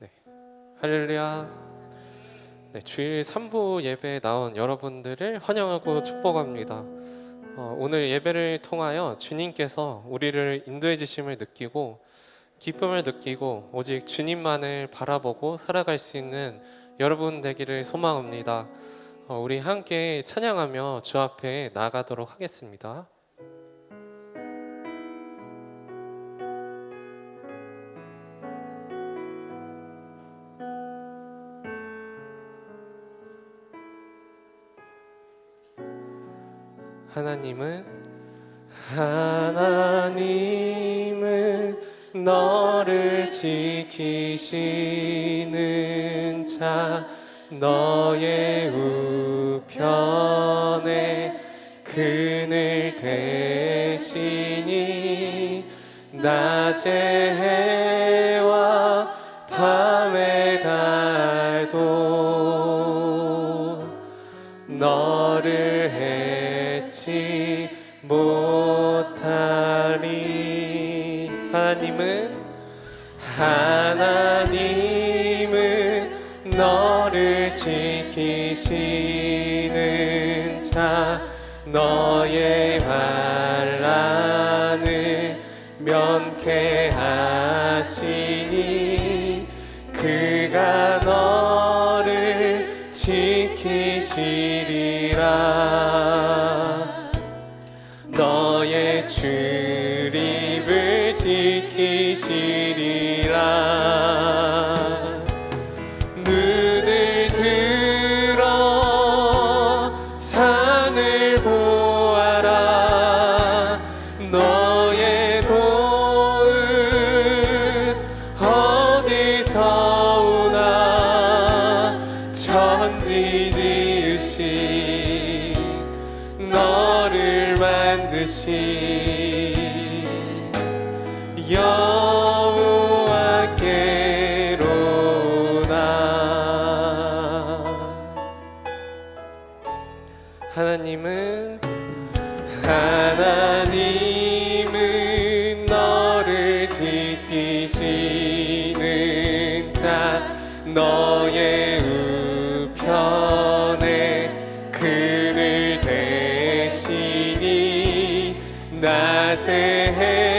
네. 할렐루야. 네, 주일 3부 예배에 나온 여러분들을 환영하고 축복합니다. 어, 오늘 예배를 통하여 주님께서 우리를 인도해 주심을 느끼고 기쁨을 느끼고 오직 주님만을 바라보고 살아갈 수 있는 여러분 되기를 소망합니다. 어, 우리 함께 찬양하며 주 앞에 나가도록 하겠습니다. 하나님은 하나님은 너를 지키시는 자 너의 우편에 그늘 대시니 낮의 해 하나님은 하나님은 너를 지키시는 자 너의 환란을 면케 하시 지키시는 자 너의 우편에 그를 대시니 낮의 해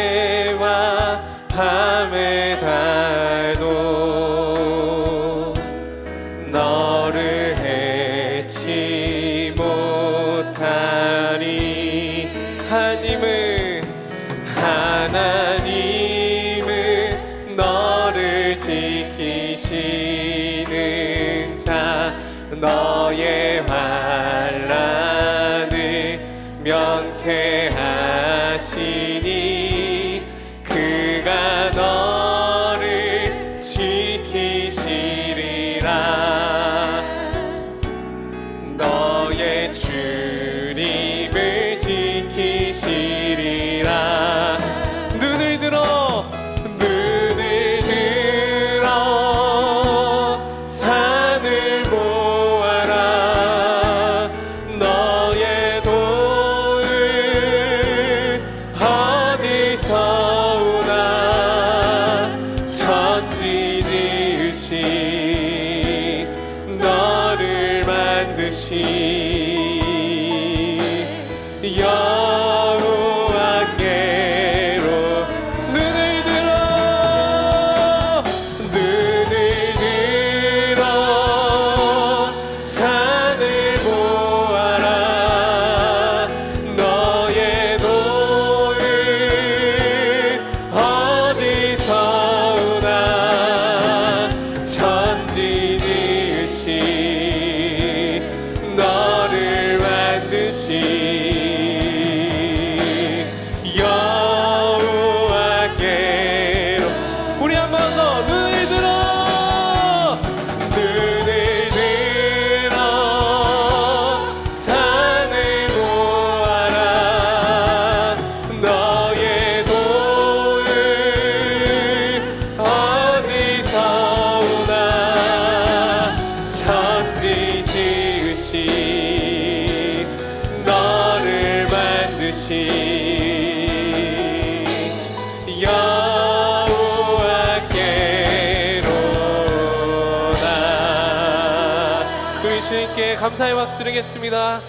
주님께 감사의 박수 드리겠습니다.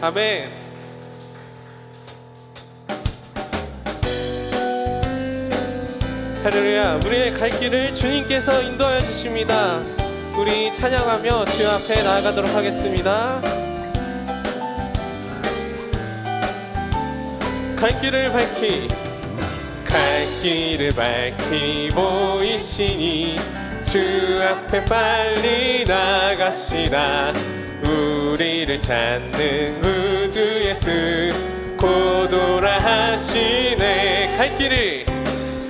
아멘. 할렐루야, 우리의 갈 길을 주님께서 인도하여 주십니다. 우리 찬양하며 주 앞에 나아가도록 하겠습니다. 갈 길을 밝히 갈 길을 밝히 보이시니 주 앞에 빨리 나가시다 우리를 찾는 우주 예수 고도라 하시네. 갈 길을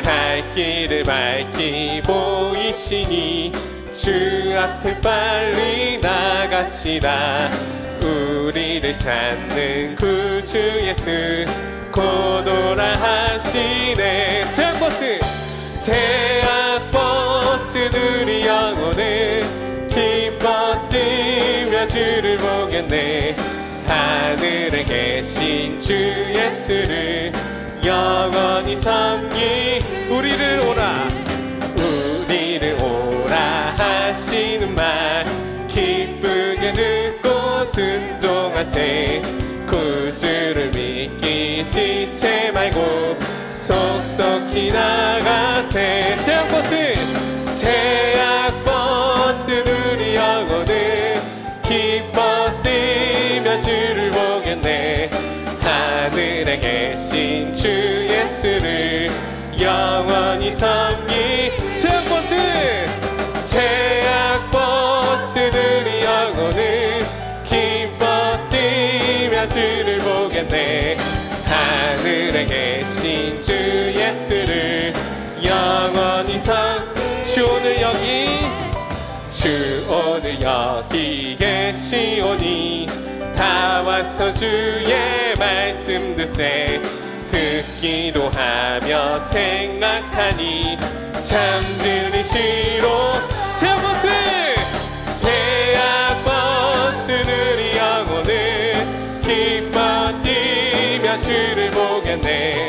갈 길을 밝히 보이시니 주 앞에 빨리 나가시다. 우리를 찾는 구주 예수 고도라 하시네. 제약버스 제약버스 들이 영혼을 뛰며 주를 보겠네. 하늘에 계신 주 예수를 영원히 섬기 우리를 오라. 우리를 오라 하시는 말. 기쁘게 듣고 순종하세. 구주를 믿기 지체 말고 속속히 나가세. 제약버스 제약 주를 보겠네. 하늘에 계신 주 예수를 영원히 섬기 제약버스. 제약버스들이 영혼을 기뻐 뛰며 주를 보겠네. 하늘에 계신 주 예수를 영원히 섬주 오늘 여기. 주 오늘 여기 계시오니 다 와서 주의 말씀 듣세. 듣기도 하며 생각하니 참 진리시로 제약버스 제약버스들이 영혼을 기뻐 뛰며 주를 보겠네.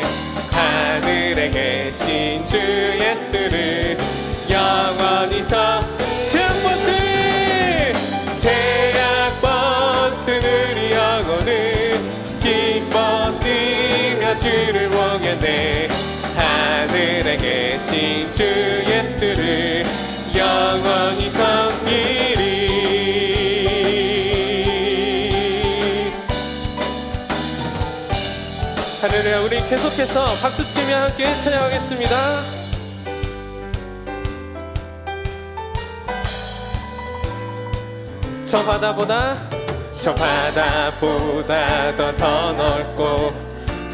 하늘에 계신 주 예수를 영원히 서 주 예수를 영원히 섬기리. 하늘에 우리 계속해서 박수치며 함께 찬양하겠습니다. 저 바다보다 저 바다보다 더, 더 넓고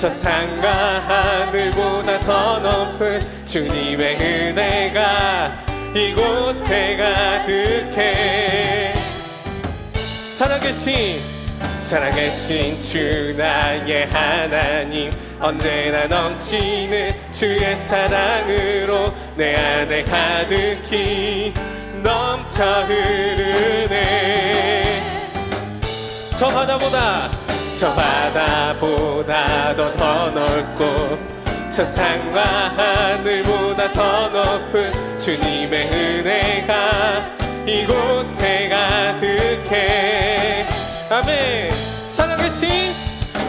저 산과 하늘보다 더 높은 주님의 은혜가 이곳에 가득해. 살아계신 살아계신 주 나의 하나님 언제나 넘치는 주의 사랑으로 내 안에 가득히 넘쳐 흐르네. 저 바다보다 저 바다보다 더, 더 넓고 저 산과 하늘보다 더 높은 주님의 은혜가 이곳에 가득해. 아멘. 살아계신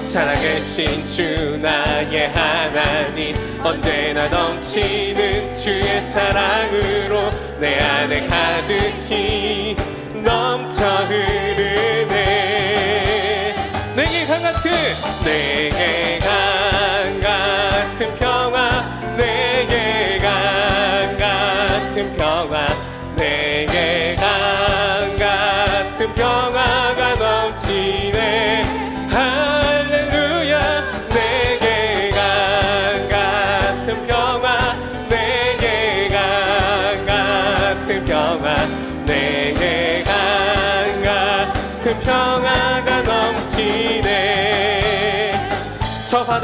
살아계신 주 나의 하나님 언제나 넘치는 주의 사랑으로 내 안에 가득히 넘쳐 흐르네 내게 강 같은 내게 강 같은 평화 내게 강 같은 평화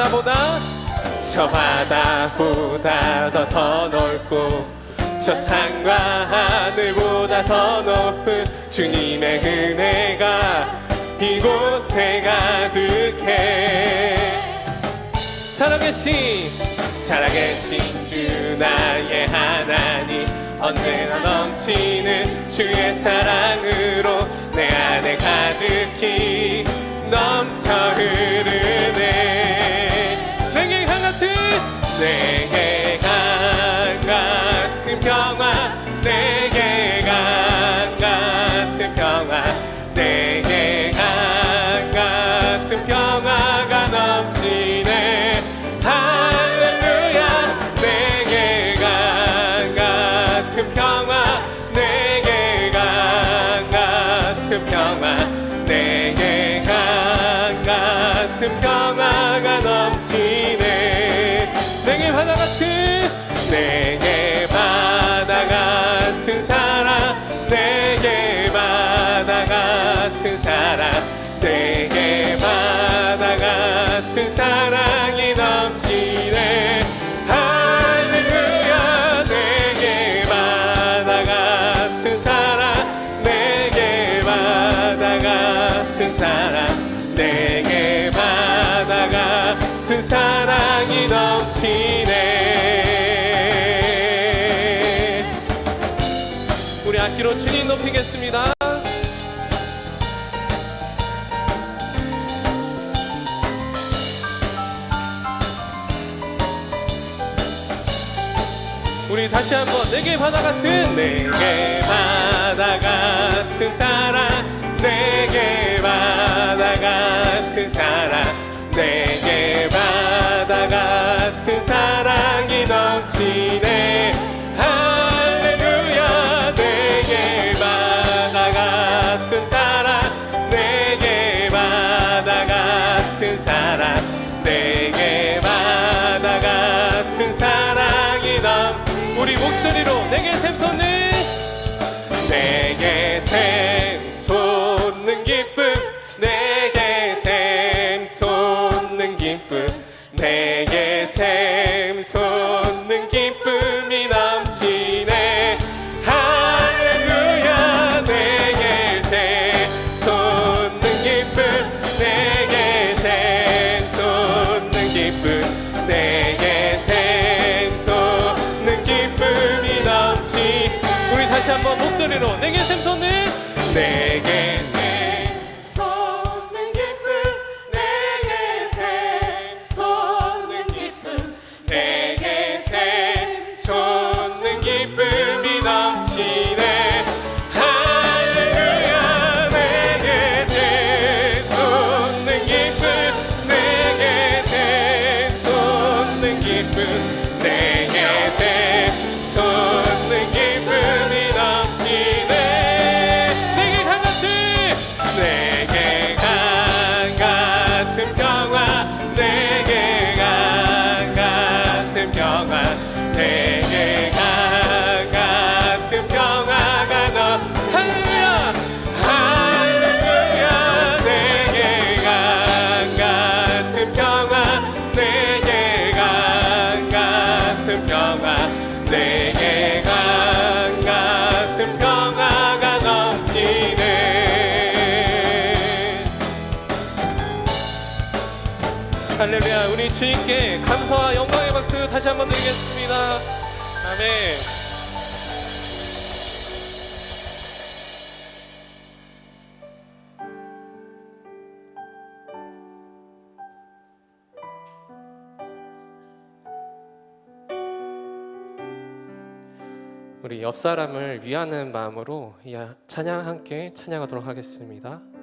바다보다 저 바다보다 더 더 넓고 저 산과 하늘보다 더 높은 주님의 은혜가 이곳에 가득해. 살아계신 살아계신 주 나의 하나님 언제나 넘치는 주의 사랑으 같 우리 다시 한번 내게 바다 같은 내게 바다 같은 사랑 내게 바다 같은 사랑 내게 바다 같은 사랑이 넘치네 우리 목소리로 내게 샘솟는 내게 샘솟는 기쁨 내게 샘솟는 기쁨 내게 샘 목소리로 내게 샘솟는 내게 다시 한번 드리겠습니다 아멘 우리 옆 사람을 위하는 마음으로 이 찬양 함께 찬양하도록 하겠습니다.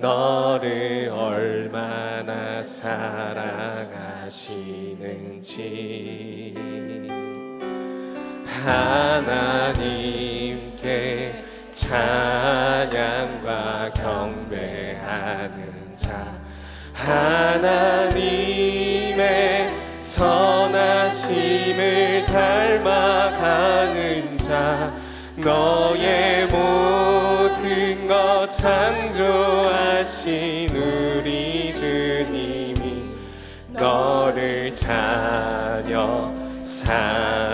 너를 얼마나 사랑하시는지. 하나님께 찬양과 경배하는 자. 하나님의 선하심을 닮아가는 자. 너의 것 창조하신 우리 주님이 너를 자녀 삼으셨네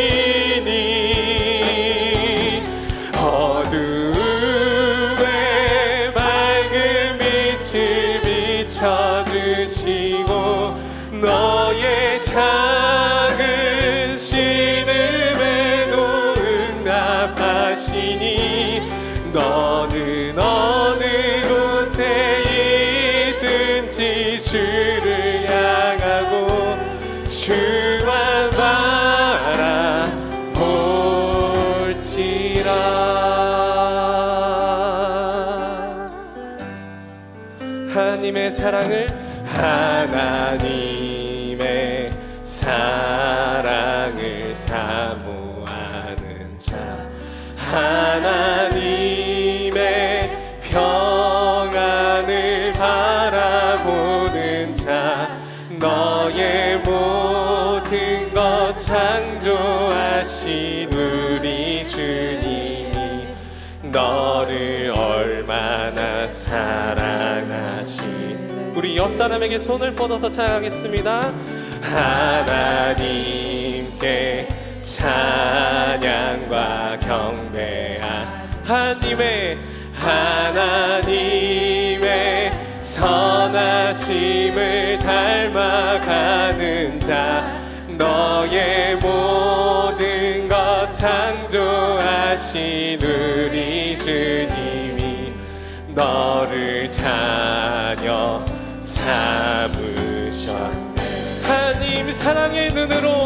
기 하나님의 사랑을 하나님의 사랑을 사모하는 자 하나님의 평안을 바라보는 자 너의 모든 것 창조하신 우 사랑하신 우리 옆 사람에게 손을 뻗어서 찬양하겠습니다. 하나님께 찬양과 경배하 하나님의 하나님의 선하심을 닮아가는 자 너의 모든 것 창조하신 우리 주님이 너를 자녀 삼으셨네. 하나님 사랑의 눈으로